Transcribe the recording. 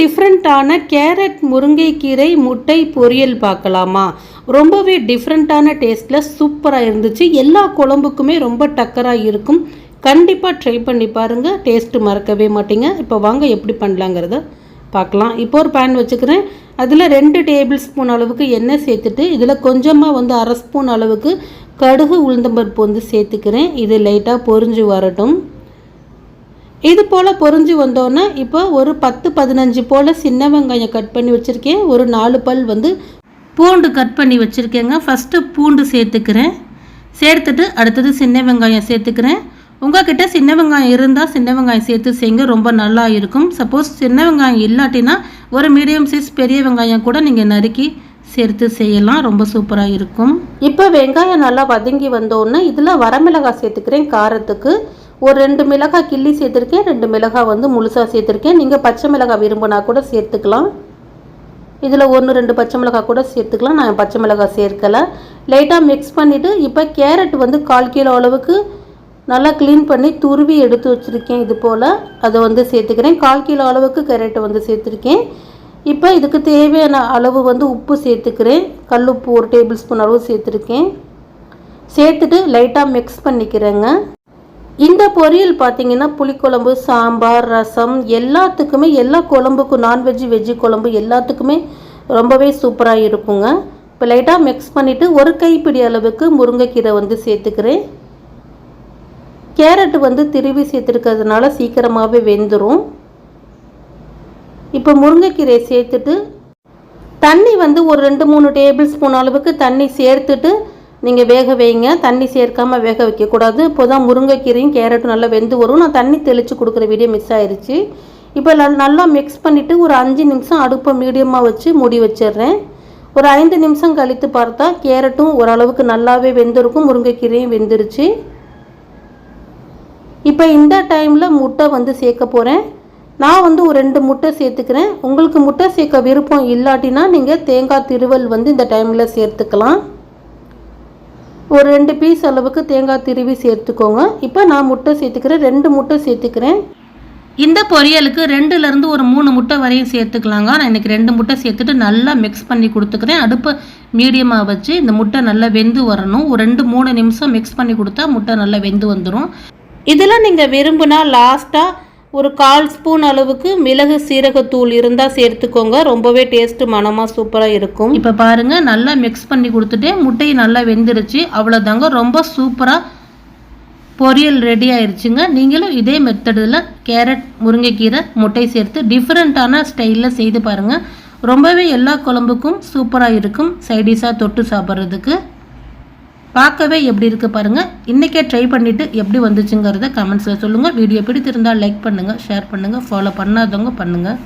டிஃப்ரெண்ட்டான கேரட் முருங்கைக்கீரை முட்டை பொரியல் பார்க்கலாமா? ரொம்பவே டிஃப்ரெண்ட்டான டேஸ்ட்டில் சூப்பராக இருந்துச்சு. எல்லா குழம்புக்குமே ரொம்ப டக்கராக இருக்கும். கண்டிப்பாக ட்ரை பண்ணி பாருங்கள் டேஸ்ட்டு மறக்கவே மாட்டிங்க. இப்போ வாங்க எப்படி பண்ணலாங்கிறத பார்க்கலாம். இப்போ ஒரு பேன் வச்சுக்கிறேன். அதில் ரெண்டு டேபிள் ஸ்பூன் அளவுக்கு எண்ணெய் சேர்த்துட்டு இதில் கொஞ்சமாக வந்து அரை ஸ்பூன் அளவுக்கு கடுகு உளுந்தம்பருப்பு வந்து சேர்த்துக்கிறேன். இது லைட்டாக பொரிஞ்சு வரட்டும். இது போல் பொரிஞ்சு வந்தோன்னே இப்போ ஒரு பத்து பதினஞ்சு போல் சின்ன வெங்காயம் கட் பண்ணி வச்சுருக்கேன். ஒரு நாலு பல் வந்து பூண்டு கட் பண்ணி வச்சுருக்கேங்க. ஃபஸ்ட்டு பூண்டு சேர்த்துக்கிறேன். சேர்த்துட்டு அடுத்தது சின்ன வெங்காயம் சேர்த்துக்கிறேன். உங்கள்கிட்ட சின்ன வெங்காயம் இருந்தால் சின்ன வெங்காயம் சேர்த்து செய்யுங்க ரொம்ப நல்லா இருக்கும். சப்போஸ் சின்ன வெங்காயம் இல்லாட்டினா ஒரு மீடியம் சைஸ் பெரிய வெங்காயம் கூட நீங்கள் நறுக்கி சேர்த்து செய்யலாம். ரொம்ப சூப்பராக இருக்கும். இப்போ வெங்காயம் நல்லா வதங்கி வந்தோன்னே இதில் வரமிளகாய் சேர்த்துக்கிறேன். காரத்துக்கு ஒரு ரெண்டு மிளகாய் கிள்ளி சேர்த்துருக்கேன் ரெண்டு மிளகாய் வந்து முழுசாக சேர்த்துருக்கேன். நீங்கள் பச்சை மிளகாய் விரும்பினா கூட சேர்த்துக்கலாம். இதில் ஒன்று ரெண்டு பச்சை மிளகாய் கூட சேர்த்துக்கலாம். நான் பச்சை மிளகாய் சேர்க்கலை. லைட்டாக மிக்ஸ் பண்ணிவிட்டு இப்போ கேரட் வந்து கால் கிலோ அளவுக்கு நல்லா க்ளீன் பண்ணி துருவி எடுத்து வச்சுருக்கேன் இது போல். அதை வந்து சேர்த்துக்கிறேன். கால் கிலோ அளவுக்கு கேரட் வந்து சேர்த்துருக்கேன். இப்போ இதுக்கு தேவையான அளவு வந்து உப்பு சேர்த்துக்கிறேன். கல் உப்பு ஒரு டேபிள் ஸ்பூன் அளவு சேர்த்துருக்கேன். சேர்த்துட்டு லைட்டாக மிக்ஸ் பண்ணிக்கிறேங்க. இந்த பொரியல் பார்த்தீங்கன்னா புளிக்குழம்பு சாம்பார் ரசம் எல்லாத்துக்குமே எல்லா குழம்புக்கும் நான்வெஜ் வெஜ்ஜு குழம்பு எல்லாத்துக்குமே ரொம்பவே சூப்பராக இருக்குங்க. இப்போ லைட்டாக மிக்ஸ் பண்ணிவிட்டு ஒரு கைப்பிடி அளவுக்கு முருங்கைக்கீரை வந்து சேர்த்துக்கிறேன். கேரட் வந்து திருவி சேர்த்துருக்கிறதுனால சீக்கிரமாகவே வெந்துடும் இப்போ முருங்கைக்கீரையை சேர்த்துட்டு தண்ணி வந்து ஒரு ரெண்டு மூணு டேபிள் ஸ்பூன் அளவுக்கு தண்ணி சேர்த்துட்டு நீங்கள் வேக வைங்க தண்ணி சேர்க்காமல் வேக வைக்கக்கூடாது. இப்போ தான் முருங்கைக்கீரையும் கேரட்டும் நல்லா வெந்து வரும். நான் தண்ணி தெளித்து கொடுக்குற வீடியோ மிஸ் ஆயிடுச்சு இப்போ நல்லா மிக்ஸ் பண்ணிவிட்டு ஒரு அஞ்சு நிமிஷம் அடுப்பை மீடியமாக வச்சு மூடி வச்சிடுறேன். ஒரு ஐந்து நிமிஷம் கழித்து பார்த்தா கேரட்டும் ஓரளவுக்கு நல்லாவே வெந்திருக்கும் முருங்கைக்கீரையும் வெந்துருச்சு. இப்போ இந்த டைமில் முட்டை வந்து சேர்க்க போகிறேன் நான் வந்து ஒரு ரெண்டு முட்டை சேர்த்துக்கிறேன். உங்களுக்கு முட்டை சேர்க்க விருப்பம் இல்லாட்டினா நீங்கள் தேங்காய் திருவல் வந்து இந்த டைமில் சேர்த்துக்கலாம். ஒரு ரெண்டு பீஸ் அளவுக்கு தேங்காய் திருவி சேர்த்துக்கோங்க. இப்போ நான் முட்டை சேர்த்துக்கிறேன் ரெண்டு முட்டை சேர்த்துக்கிறேன். இந்த பொரியலுக்கு ரெண்டுலேருந்து ஒரு மூணு முட்டை வரையும் சேர்த்துக்கலாங்க. நான் இன்றைக்கி ரெண்டு முட்டை சேர்த்துட்டு நல்லா மிக்ஸ் பண்ணி கொடுத்துக்கிறேன். அடுப்பை மீடியமாக வச்சு இந்த முட்டை நல்லா வெந்து வரணும். ஒரு ரெண்டு மூணு நிமிஷம் மிக்ஸ் பண்ணி கொடுத்தா முட்டை நல்லா வெந்து வந்துடும் இதெல்லாம் நீங்கள் விரும்புனா லாஸ்ட்டாக ஒரு கால் ஸ்பூன் அளவுக்கு மிளகு சீரகத்தூள் இருந்தால் சேர்த்துக்கோங்க. ரொம்பவே டேஸ்ட்டு மனமாக சூப்பராக இருக்கும். இப்போ பாருங்கள் நல்லா மிக்ஸ் பண்ணி கொடுத்துட்டு முட்டையை நல்லா வெந்துருச்சு. அவ்வளோதாங்க ரொம்ப சூப்பராக பொரியல் ரெடி ஆயிடுச்சுங்க நீங்களும் இதே மெத்தடில் கேரட் முருங்கைக்கீரை முட்டை சேர்த்து டிஃப்ரெண்ட்டான ஸ்டைலில் செய்து பாருங்கள் ரொம்பவே எல்லா குழம்புக்கும் சூப்பராக இருக்கும். சைடிஷாக தொட்டு சாப்பிட்றதுக்கு. பார்க்கவே எப்படி இருக்குது பாருங்கள் இன்றைக்கே ட்ரை பண்ணிவிட்டு எப்படி வந்துச்சுங்கிறத கமெண்ட்ஸில் சொல்லுங்கள் வீடியோ பிடித்திருந்தால் லைக் பண்ணுங்கள் ஷேர் பண்ணுங்கள் ஃபாலோ பண்ணாதவங்க பண்ணுங்கள்